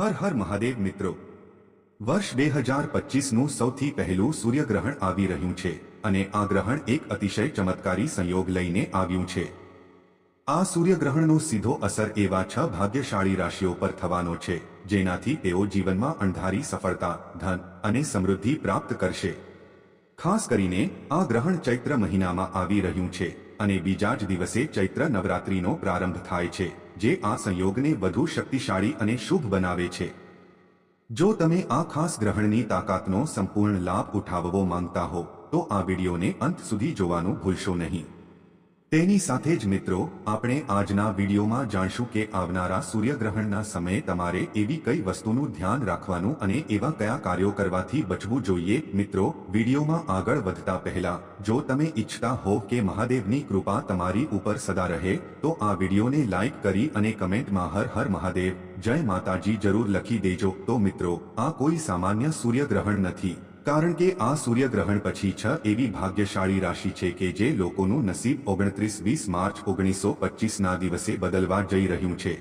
હર હર મહાદેવ મિત્રો. વર્ષ બે હજાર પચીસનું સૌથી પહેલું સૂર્યગ્રહણ આવી રહ્યું છે અને આ ગ્રહણ એક અતિશય ચમત્કારી સંયોગ લઈને આવ્યું છે. આ સૂર્યગ્રહણનો સીધો અસર એવા છ ભાગ્યશાળી રાશિઓ પર થવાનો છે, જેનાથી તેઓ જીવનમાં અણધારી સફળતા, ધન અને સમૃદ્ધિ પ્રાપ્ત કરશે. ખાસ કરીને, આ ગ્રહણ ચૈત્ર મહિનામાં આવી રહ્યું છે અને બીજા જ દિવસે ચૈત્ર નવરાત્રિનો પ્રારંભ થાય છે. જે આ સંયોગને વધુ શક્તિશાળી અને શુભ બનાવે છે. જો તમે આ ખાસ ગ્રહણની તાકાતનો સંપૂર્ણ લાભ ઉઠાવવો માંગતા હો, તો આ વિડીયોને અંત સુધી જોવાનું ભૂલશો નહીં. તેની સાથે જ મિત્રો, આપણે આજના વિડીયોમાં જાણશું કે આવનારા સૂર્યગ્રહણના સમયે તમારે એવી કઈ વસ્તુનું ધ્યાન રાખવાનું અને એવા કયા કાર્યો કરવાથી બચવું જોઈએ. મિત્રો, વિડીયોમાં આગળ વધતા પહેલા, જો તમે ઈચ્છતા હો કે મહાદેવની કૃપા તમારી ઉપર સદા રહે, તો આ વિડીયોને લાઈક કરી અને કમેન્ટમાં હર હર મહાદેવ, જય માતાજી જરૂર લખી દેજો. તો મિત્રો, આ કોઈ સામાન્ય સૂર્યગ્રહણ નથી. કારણ કે આ સૂર્યગ્રહણ પછી છ એવી ભાગ્યશાળી રાશિ છે કે જે લોકોનું નસીબ ઓગણત્રીસ વીસ માર્ચ ઓગણીસો પચીસના દિવસે બદલવા જઈ રહ્યું છે.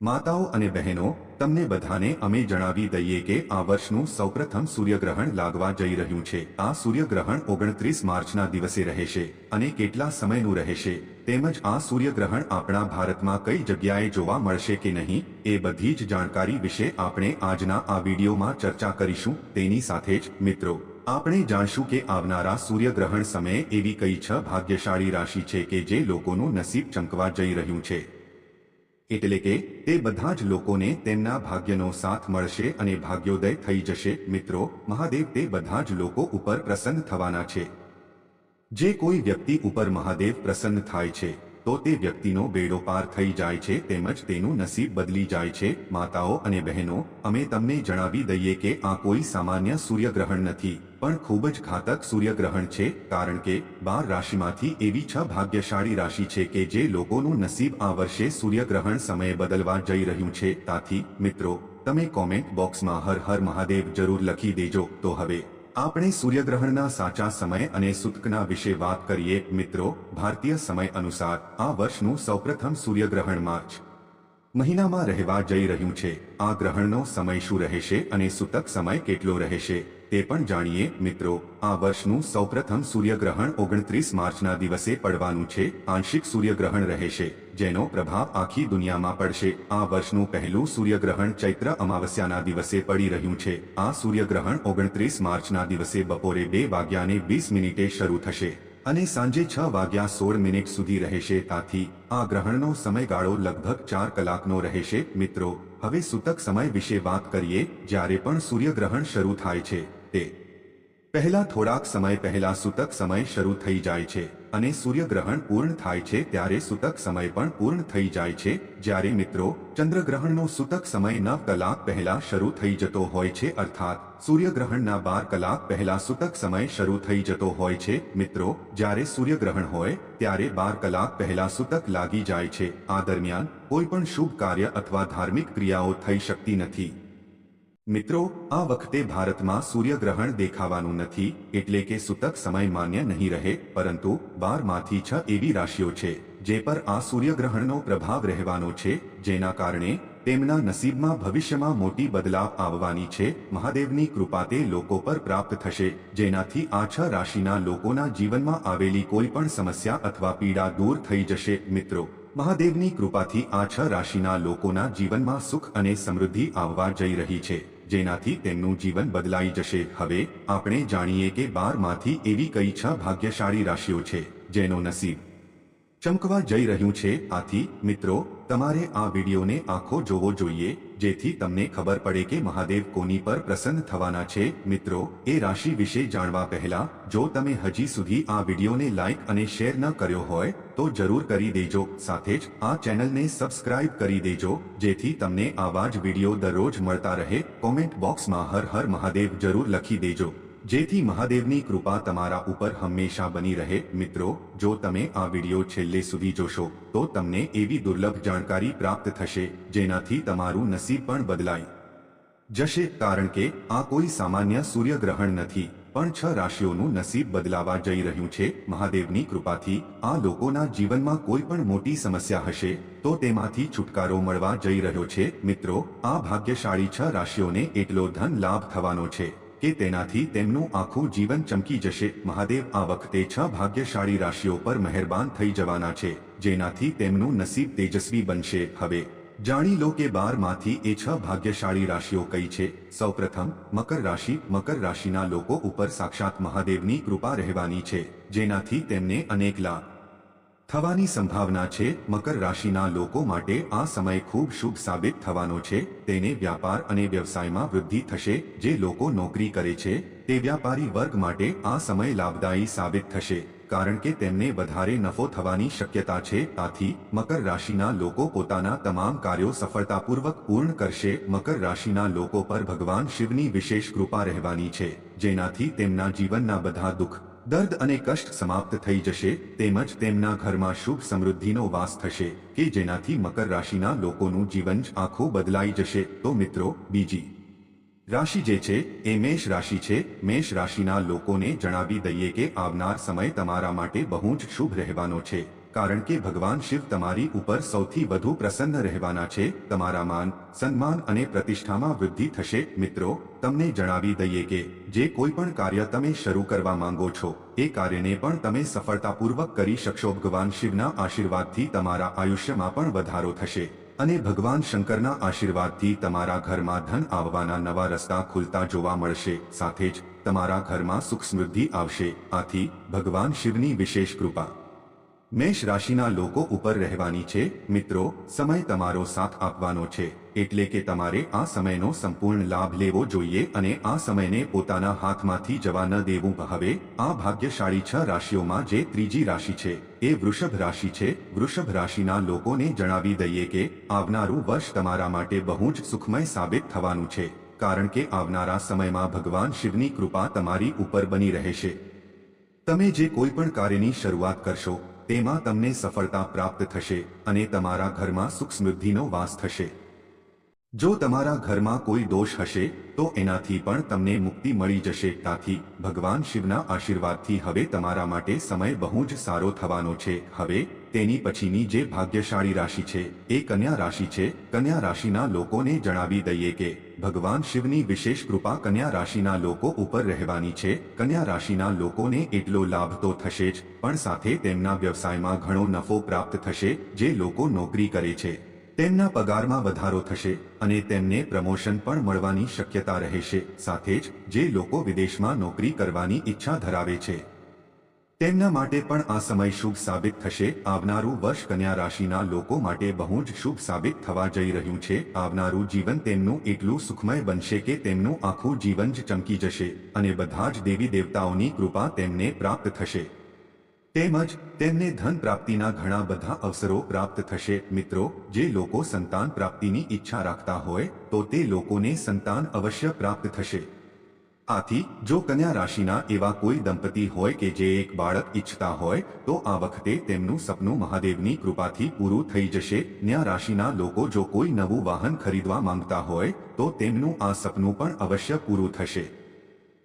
માતાઓ અને બહેનો, તમને બધાને અમે જણાવી દઈએ કે આ વર્ષનું સૌપ્રથમ સૂર્યગ્રહણ લાગવા જઈ રહ્યું છે. આ સૂર્યગ્રહણ ઓગણત્રીસ માર્ચના દિવસે રહેશે અને કેટલા સમયનું રહેશે, તેમજ આ સૂર્યગ્રહણ આપણા ભારતમાં કઈ જગ્યાએ જોવા મળશે કે નહીં, એ બધી જ જાણકારી વિશે આપણે આજના આ વિડીયોમાં ચર્ચા કરીશું. તેની સાથે જ, મિત્રો, આપણે જાણશું કે આવનારા સૂર્યગ્રહણ સમયે એવી કઈ છ ભાગ્યશાળી રાશિ છે કે જે લોકોનું નસીબ ચમકવા જઈ રહ્યું છે. એટલે કે, તે બધા જ લોકોને તેમના ભાગ્યનો સાથ મળશે અને ભાગ્યોદય થઈ જશે. મિત્રો, મહાદેવ તે બધા જ લોકો ઉપર પ્રસન્ન થવાના છે. જે કોઈ વ્યક્તિ ઉપર મહાદેવ પ્રસન્ન થાય છે. તો તે વ્યક્તિનો બેડો પાર થઈ જાય છે તેમજ તેનું નસીબ બદલી જાય છે. માતાઓ અને બહેનો, અમે તમને જણાવી દઈએ કે આ કોઈ સામાન્ય સૂર્યગ્રહણ નથી, પણ ખૂબ જ ઘાતક સૂર્યગ્રહણ છે, કારણ કે બાર રાશિમાંથી એવી છ ભાગ્યશાળી રાશિ છે કે જે લોકોનું નસીબ આ વર્ષે સૂર્યગ્રહણ સમયે બદલવા જઈ રહ્યું છે. તાથી, મિત્રો, તમે કોમેન્ટ બોક્સમાં હર હર મહાદેવ જરૂર લખી દેજો. તો હવે આપણે સૂર્યગ્રહણના સાચા સમય અને સૂતકના વિશે વાત કરીએ, મિત્રો. ભારતીય સમય અનુસાર આ વર્ષનું સૌપ્રથમ સૂર્યગ્રહણ માર્ચ. મહિનામાં રહેવા જઈ રહ્યું છે. આ ગ્રહણનો સમય શું રહેશે અને સૂતક સમય કેટલો રહેશે તે પણ જાણીએ, મિત્રો. આ વર્ષનું સૌપ્રથમ સૂર્યગ્રહણ ઓગણત્રીસ માર્ચના દિવસે પડવાનું છે. આંશિક સૂર્યગ્રહણ રહેશે, જેનો પ્રભાવ આખી દુનિયામાં પડશે. આ વર્ષનું પહેલું સૂર્યગ્રહણ ચૈત્ર અમાવસ્યાના દિવસે પડી રહ્યું છે. આ સૂર્યગ્રહણ ઓગણત્રીસ માર્ચના દિવસે બપોરે બે વાગ્યાને વીસ મિનિટે શરૂ થશે. અને સાંજે છ વાગ્યા સોળ મિનિટ સુધી રહેશે તાથી આ ગ્રહણનો સમયગાળો લગભગ ચાર કલાકનો રહેશે. મિત્રો, હવે સૂતક સમય વિશે વાત કરીએ, જ્યારે પણ સૂર્યગ્રહણ શરૂ થાય છે. તે પહેલા થોડાક સમય પહેલા સૂતક સમય શરૂ થઈ જાય છે. અને સૂર્યગ્રહણ પૂર્ણ થાય છે ત્યારે સૂતક સમય પણ પૂર્ણ થઈ જાય છે. જ્યારે મિત્રો, ચંદ્રગ્રહણનો સૂતક સમય નવ કલાક પહેલા શરૂ થઈ જતો હોય છે અર્થાત, સૂર્યગ્રહણના બાર કલાક પહેલા સૂતક સમય શરૂ થઈ જતો હોય છે. મિત્રો, જ્યારે સૂર્યગ્રહણ હોય, ત્યારે બાર કલાક પહેલા સૂતક લાગી જાય છે. આ દરમિયાન કોઈ પણ શુભ કાર્ય અથવા ધાર્મિક ક્રિયાઓ થઈ શકતી નથી. મિત્રો, આ વખતે ભારતમાં સૂર્યગ્રહણ દેખાવાનું નથી, એટલે કે સૂતક સમય માન્ય નહીં રહે, પરંતુ બારમાંથી છ એવી રાશિઓ છે, જે પર આ સૂર્યગ્રહણનો પ્રભાવ રહેવાનો છે, જેના કારણે તેમના નસીબમાં ભવિષ્યમાં મોટી બદલાવ આવવાની છે, મહાદેવની કૃપા તે લોકો પર પ્રાપ્ત થશે, જેનાથી આ છ રાશિના લોકોના જીવનમાં આવેલી કોઈ પણ સમસ્યા અથવા પીડા દૂર થઈ જશે, મિત્રો. મહાદેવની કૃપાથી આ છ રાશિના લોકોના જીવનમાં સુખ અને સમૃદ્ધિ આવવા જઈ રહી છે. જેનાથી તેમનું જીવન બદલાઈ જશે. હવે આપણે જાણીએ કે બારમાંથી એવી કઈ છ ભાગ્યશાળી રાશિઓ છે જેનો નસીબ ચમકવા જઈ રહ્યું છે. આથી મિત્રો તમારે આ વિડીયોને આખો જોવો જોઈએ, જેથી તમને ખબર પડે કે મહાદેવ કોની પર પ્રસન્ન થવાના છે. મિત્રો, એ રાશિ વિશે જાણવા પહેલા, જો તમે હજી સુધી આ વિડીયોને લાઇક અને શેર ન કર્યો હોય, તો જરૂર કરી દેજો. સાથે જ, આ ચેનલને સબસ્ક્રાઇબ કરી દેજો, જેથી તમને આવા જ વીડિયો દરરોજ મળતા રહે. કોમેન્ટ બોક્સમાં હર હર મહાદેવ જરૂર લખી દેજો. જેથી મહાદેવની કૃપા તમારા ઉપર હંમેશા બની રહે. મિત્રો, જો તમે આ વીડિયો છેલ્લે સુધી જોશો, તો તમને એવી દુર્લભ જાણકારી પ્રાપ્ત થશે, જેનાથી તમારું નસીબ પણ બદલાય. જશે, કારણ કે આ કોઈ સામાન્ય સૂર્યગ્રહણ નથી, પણ છ રાશિઓનું નસીબ બદલાવા જઈ રહ્યું છે. મહાદેવની કૃપાથી આ લોકોના જીવનમાં કોઈ પણ મોટી સમસ્યા હશે, તો તેમાંથી છુટકારો મળવા જઈ રહ્યો છે. મિત્રો, આ ભાગ્યશાળી છ રાશિઓને એટલો ધન લાભ થવાનો છે. કે તેનાથી તેમનું આખું જીવન ચમકી જશે. મહાદેવ આ વખતે છ ભાગ્યશાળી રાશિઓ પર મહેરબાન થઈ જવાના છે, જેનાથી તેમનું નસીબ તેજસ્વી બનશે. હવે, જાણી લો કે બારમાંથી એ છ ભાગ્યશાળી રાશિઓ કઈ છે. સૌપ્રથમ, મકર રાશિ, મકર રાશિના લોકો ઉપર સાક્ષાત મહાદેવની કૃપા રહેવાની છે, જેનાથી તેમને અનેક લાભ થવાની સંભાવના છે. મકર રાશિના લોકો માટે આ સમય ખૂબ શુભ સાબિત થવાનો છે. તેને વ્યાપાર અને વ્યવસાયમાં વૃદ્ધિ થશે. જે લોકો નોકરી કરે છે, તે વ્યાપારી વર્ગ માટે આ સમય લાભદાયી સાબિત થશે. કારણ કે તેમને વધારે નફો થવાની શક્યતા છે. આથી, મકર રાશિના લોકો પોતાના તમામ કાર્યો સફળતાપૂર્વક પૂર્ણ કરશે. મકર રાશિના લોકો પર ભગવાન શિવની વિશેષ કૃપા રહેવાની છે. જેનાથી તેમના જીવનના બધા દુઃખ દર્દ અને કષ્ટ સમાપ્ત થઈ જશે, તેમજ તેમના ઘરમાં શુભ સમૃદ્ધિનો વાસ થશે, કે જેનાથી મકર રાશિના લોકોનું જીવન જ આખું બદલાઈ જશે. તો મિત્રો, બીજી રાશિ જે છે, એ મેષ રાશિ છે. મેષ રાશિના લોકોને જણાવી દઈએ કે આવનાર સમય તમારા માટે બહુ જ શુભ રહેવાનો છે, કારણ કે ભગવાન શિવ તમારી ઉપર સૌથી વધુ પ્રસન્ન રહેવાના છે. તમારા માન, સન્માન અને પ્રતિષ્ઠામાં વૃદ્ધિ થશે. મિત્રો તમને જણાવી દઈએ કે, જે કોઈ પણ કાર્ય તમે શરૂ કરવા માંગો છો, એ કાર્યને પણ તમે સફળતાપૂર્વક કરી શકશો. ભગવાન શિવના આશીર્વાદથી તમારા આયુષ્યમાં પણ વધારો થશે અને ભગવાન શંકરના આશીર્વાદથી તમારા ઘરમાં ધન આવવાના નવા રસ્તા ખુલતા જોવા મળશે. સાથે જ તમારા ઘરમાં સુખ સમૃદ્ધિ આવશે. આથી ભગવાન શિવની વિશેષ કૃપા. મેષ રાશિના લોકો ઉપર રહેવાની છે. મિત્રો, સમય તમારો સાથ આપવાનો છે. એટલે કે તમારે આ સમયનો સંપૂર્ણ લાભ લેવો જોઈએ અને આ સમયને પોતાના હાથમાંથી જવા ન દેવું. હવે, આ ભાગ્યશાળી છ રાશિઓમાં જે ત્રીજી રાશિ છે, એ વૃષભ રાશિ છે. વૃષભ રાશિના લોકોને જણાવી દઈએ કે, આવનારું વર્ષ તમારા માટે બહુ જ સુખમય સાબિત થવાનું છે. કારણ કે આવનારા સમયમાં ભગવાન શિવની કૃપા તમારી ઉપર બની રહેશે. તમે જે કોઈ પણ કાર્યની શરૂઆત કરશો તેમાં તમને સફળતા પ્રાપ્ત થશે અને તમારા ઘરમાં સુખ સમૃદ્ધિનો વાસ થશે. જો તમારા ઘરમાં કોઈ દોષ હશે, તો એનાથી પણ તમને મુક્તિ મળી જશે તાથી ભગવાન શિવના આશીર્વાદથી હવે તમારા માટે સમય બહુ જ સારો થવાનો છે. હવે, તેની પછીની જે ભાગ્યશાળી રાશિ છે, એ કન્યા રાશિ છે. કન્યા રાશિના લોકોને જણાવી દઈએ કે ભગવાન શિવની વિશેષ કૃપા કન્યા રાશિના લોકો ઉપર રહેવાની છે. કન્યા રાશિના લોકોને એટલો લાભ તો થશે જ, પણ સાથે તેમના વ્યવસાયમાં ઘણો નફો પ્રાપ્ત થશે, જે લોકો નોકરી કરે છે. તેમના પગારમાં વધારો થશે, અને તેમને પ્રમોશન પણ મળવાની શક્યતા રહેશે. સાથે જ, જે લોકો વિદેશમાં નોકરી કરવાની ઈચ્છા ધરાવે છે. તેમના માટે પણ આ સમય શુભ સાબિત થશે. આવનારું વર્ષ કન્યા રાશિના લોકો માટે બહુ જ શુભ સાબિત થવા જઈ રહ્યું છે. આવનારું જીવન તેમનું એટલું સુખમય બનશે કે તેમનું આખું જીવન જ ચમકી જશે અને બધા જ દેવી દેવતાઓની કૃપા તેમને પ્રાપ્ત થશે. તેમજ તેમને ધન પ્રાપ્તિના ઘણા બધા અવસરો પ્રાપ્ત થશે. મિત્રો, જે લોકો સંતાન પ્રાપ્તિની ઈચ્છા રાખતા હોય, તો તે લોકોને સંતાન અવશ્ય પ્રાપ્ત થશે. આથી, જો કન્યા રાશિના એવા કોઈ દંપતી હોય કે જે એક બાળક ઈચ્છતા હોય, તો આ વખતે તેમનું સપનું મહાદેવની કૃપાથી પૂરું થઈ જશે. કન્યા રાશિના લોકો જો કોઈ નવું વાહન ખરીદવા માંગતા હોય, તો તેમનું આ સપનું પણ અવશ્ય પૂરું થશે.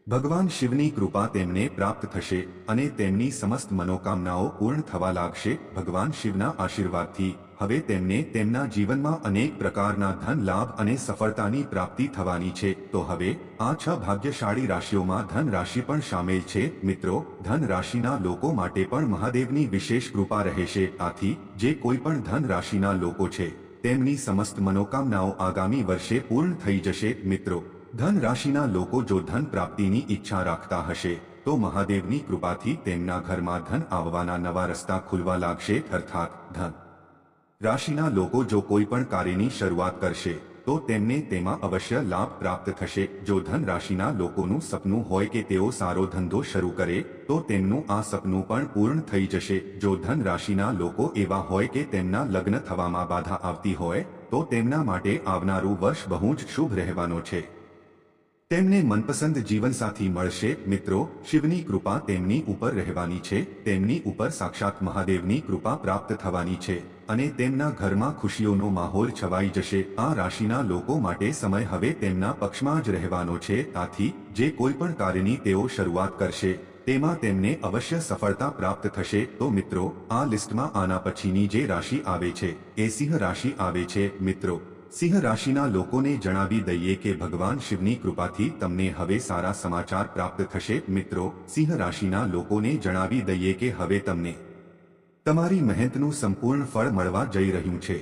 ભગવાન શિવની કૃપા તેમને પ્રાપ્ત થશે અને તેમની સમસ્ત મનોકામનાઓ પૂર્ણ થવા લાગશે. ભગવાન શિવના આશીર્વાદથી હવે તેમને તેમના જીવનમાં અનેક પ્રકારના ધન લાભ અને સફળતાની પ્રાપ્તિ થવાની છે. તો હવે આ છ ભાગ્યશાળી રાશિઓમાં ધન રાશિ પણ સામેલ છે. મિત્રો, ધન રાશિના લોકો માટે પણ મહાદેવની વિશેષ કૃપા રહેશે. આથી, જે કોઈ પણ ધન રાશિના લોકો છે, તેમની સમસ્ત મનોકામનાઓ આગામી વર્ષે પૂર્ણ થઈ જશે. મિત્રો ધન રાશિના લોકો જો ધન પ્રાપ્તિની ઈચ્છા રાખતા હશે, તો મહાદેવની કૃપાથી તેમના ઘરમાં ધન આવવાના નવા રસ્તા ખુલવા લાગશે, અર્થાત ધન. રાશિના લોકો જો કોઈ પણ કાર્યની શરૂઆત કરશે, તો તેમને તેમાં અવશ્ય લાભ પ્રાપ્ત થશે. જો ધન રાશિના લોકોનું સપનું હોય કે તેઓ સારો ધંધો શરૂ કરે, તો તેમનું આ સપનું પણ પૂર્ણ થઈ જશે. જો ધન રાશિના લોકો એવા હોય કે તેમના લગ્ન થવામાં બાધા આવતી હોય, તો તેમના માટે આવનારું વર્ષ બહુ જ શુભ રહેવાનો છે. તેમને મનપસંદ જીવનસાથી મળશે. મિત્રો, શિવની કૃપા તેમની ઉપર રહેવાની છે. તેમની ઉપર સાક્ષાત મહાદેવની કૃપા પ્રાપ્ત થવાની છે અને તેમના ઘરમાં ખુશીઓનો માહોલ છવાઈ જશે. આ રાશિના લોકો માટે સમય હવે તેમના પક્ષમાં જ રહેવાનો છે. આથી જે કોઈ પણ કાર્યની તેઓ શરૂઆત કરશે, તેમાં તેમને અવશ્ય સફળતા પ્રાપ્ત થશે. તો મિત્રો, આ લિસ્ટમાં આના પછીની જે રાશિ આવે છે, એ સિંહ રાશિ આવે છે. મિત્રો સિંહ રાશિના લોકોને જણાવી દઈએ કે ભગવાન શિવની કૃપાથી તમને હવે સારા સમાચાર પ્રાપ્ત થશે. મિત્રો સિંહ રાશિના લોકોને જણાવી દઈએ કે હવે તમને તમારી મહેનતનું સંપૂર્ણ ફળ મળવા જઈ રહ્યું છે.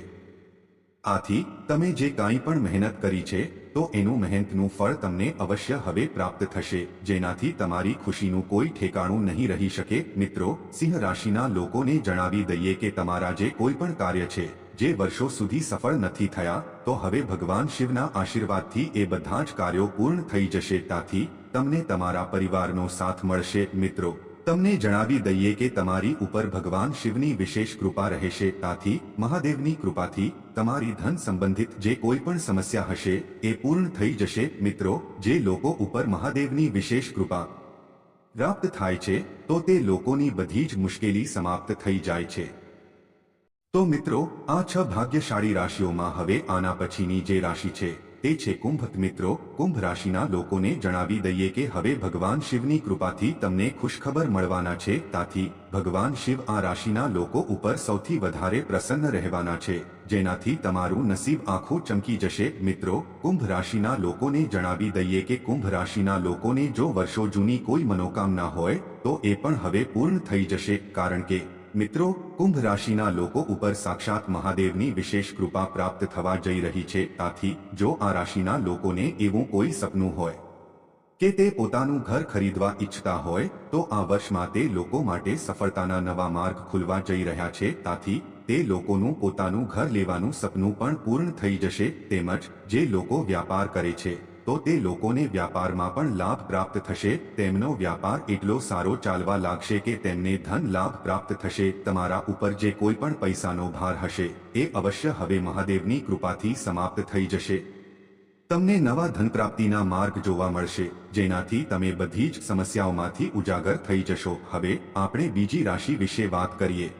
આથી, તમે જે કાંઈ પણ મહેનત કરી છે, તો એનું મહેનતનું ફળ તમને અવશ્ય હવે પ્રાપ્ત થશે. જેનાથી તમારી ખુશીનું કોઈ ઠેકાણું નહીં રહી શકે. મિત્રો સિંહ રાશિના લોકોને જણાવી દઈએ કે તમારા જે કોઈ પણ કાર્ય છે, જે વર્ષો સુધી સફળ નથી થયા તો હવે ભગવાન શિવના આશીર્વાદથી એ બધા જ કાર્યો પૂર્ણ થઈ જશે. ત્યાંથી તમને તમારા પરિવારનો સાથ મળશે. મિત્રો, તમને જણાવી દઈએ કે તમારી ઉપર ભગવાન શિવની વિશેષ કૃપા રહેશે. ત્યાંથી મહાદેવની કૃપાથી તમારી ધન સંબંધિત જે કોઈ પણ સમસ્યા હશે, એ પૂર્ણ થઈ જશે. મિત્રો, જે લોકો ઉપર મહાદેવની વિશેષ કૃપા પ્રાપ્ત થાય છે, તો તે લોકોની બધી જ મુશ્કેલી સમાપ્ત થઈ જાય છે. તો મિત્રો, આ છ ભાગ્યશાળી રાશિઓમાં હવે આના પછીની જે રાશિ છે, તે છે કુંભ મિત્રો. કુંભ રાશિના લોકોને જણાવી દઈએ કે હવે ભગવાન શિવની કૃપાથી તમને ખુશખબર મળવાના છે. તાથી, ભગવાન શિવ આ રાશિના લોકો ઉપર સૌથી વધારે પ્રસન્ન રહેવાના છે, જેનાથી તમારું નસીબ આખું ચમકી જશે. મિત્રો, કુંભ રાશિના લોકોને જણાવી દઈએ કે કુંભ રાશિના લોકોને જો વર્ષો જૂની કોઈ મનોકામના હોય, તો એ પણ હવે પૂર્ણ થઈ જશે, કારણ કે મિત્રો, કુંભ રાશિના લોકો ઉપર સાક્ષાત મહાદેવની વિશેષ કૃપા પ્રાપ્ત થવા જઈ રહી છે આથી જો આ રાશિના લોકોને એવું કોઈ સપનું હોય કે તે પોતાનું ઘર ખરીદવા ઈચ્છતા હોય, તો આ વર્ષમાં તે લોકો માટે સફળતાના નવા માર્ગ ખુલવા જઈ રહ્યા છે, તાથી તે લોકોનું પોતાનું ઘર લેવાનું સપનું પણ પૂર્ણ થઈ જશે, તેમજ જે લોકો વ્યાપાર કરે છે તો તે લોકોને વ્યાપારમાં પણ લાભ પ્રાપ્ત થશે, તેમનો વ્યાપાર એટલો સારો ચાલવા લાગશે કે તેમને ધન લાભ પ્રાપ્ત થશે, તમારા ઉપર જે કોઈ પણ પૈસાનો ભાર હશે, એ અવશ્ય હવે મહાદેવની કૃપાથી સમાપ્ત થઈ જશે. તમને નવા ધન પ્રાપ્તિના માર્ગ જોવા મળશે, જેનાથી તમે બધી જ સમસ્યાઓમાંથી ઉજાગર થઈ જશો. હવે, આપણે બીજી રાશિ વિશે વાત કરીએ.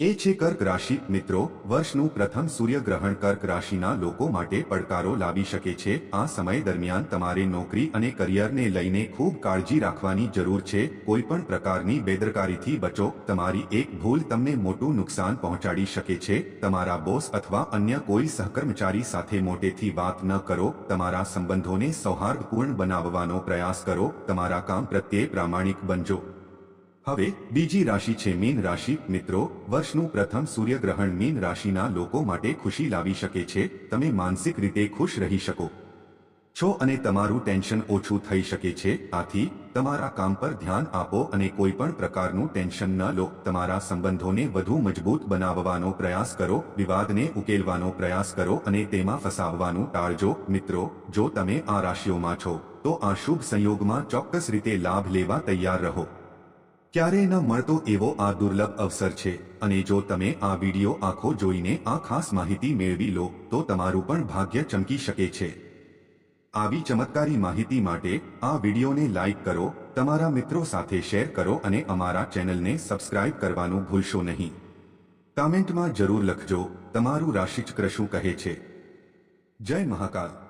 એ છે કર્ક રાશિ, મિત્રો. વર્ષનું પ્રથમ સૂર્યગ્રહણ કર્ક રાશિના લોકો માટે પડકારો લાવી શકે છે. આ સમય દરમિયાન તમારે નોકરી અને કરિયરને લઈને ખૂબ કાળજી રાખવાની જરૂર છે. કોઈ પણ પ્રકારની બેદરકારીથી બચો. તમારી એક ભૂલ તમને મોટું નુકસાન પહોંચાડી શકે છે. તમારા બોસ અથવા અન્ય કોઈ સહકર્મચારી સાથે મોટેથી વાત ન કરો. તમારા સંબંધોને સૌહાર્દપૂર્ણ બનાવવાનો પ્રયાસ કરો. તમારા કામ પ્રત્યે પ્રામાણિક બનજો. હવે, બીજી રાશિ છે મીન રાશિ. મિત્રો, વર્ષનું પ્રથમ સૂર્યગ્રહણ મીન રાશિના લોકો માટે ખુશી લાવી શકે છે. તમે માનસિક રીતે ખુશ રહી શકો. છો અને તમારું ટેન્શન ઓછું થઈ શકે છે. આથી, તમારા કામ પર ધ્યાન આપો અને કોઈ પણ પ્રકારનું ટેન્શન ન લો. તમારા સંબંધોને વધુ મજબૂત બનાવવાનો પ્રયાસ કરો. વિવાદને ઉકેલવાનો પ્રયાસ કરો અને તેમાં ફસાવવાનું ટાળજો. મિત્રો, જો તમે આ રાશિઓમાં છો, તો આ શુભ સંયોગમાં ચોક્કસ રીતે લાભ લેવા તૈયાર રહો. ક્યારેય ન મળતો એવો આ દુર્લભ અવસર છે. અને જો તમે આ વીડિયો આખો જોઈને આ ખાસ માહિતી મેળવી લો, તો તમારું પણ ભાગ્ય ચમકી શકે છે. આવી ચમત્કારી માહિતી માટે આ વિડિયોને લાઇક કરો, તમારા મિત્રો સાથે શેર કરો અને અમારા ચેનલને સબસ્ક્રાઇબ કરવાનું ભૂલશો નહીં. કમેન્ટમાં જરૂર લખજો, તમારું રાશિચક્ર શું કહે છે? જય મહાકાલ.